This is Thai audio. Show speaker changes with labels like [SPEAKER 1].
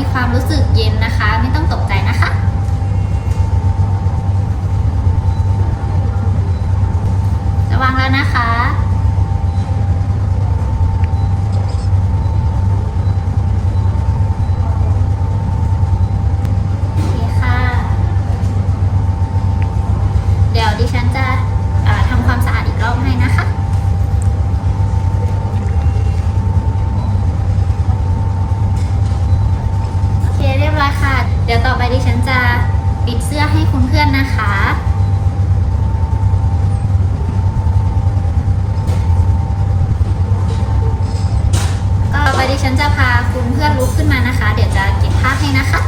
[SPEAKER 1] มีความรู้สึกเย็นนะคะ ไม่ต้องตก ปิดเสื้อให้คุณเพื่อนนะคะ ก็ไปดิฉันจะพาคุณเพื่อนลุกขึ้นมานะคะ เดี๋ยวจะเก็บภาพให้นะคะ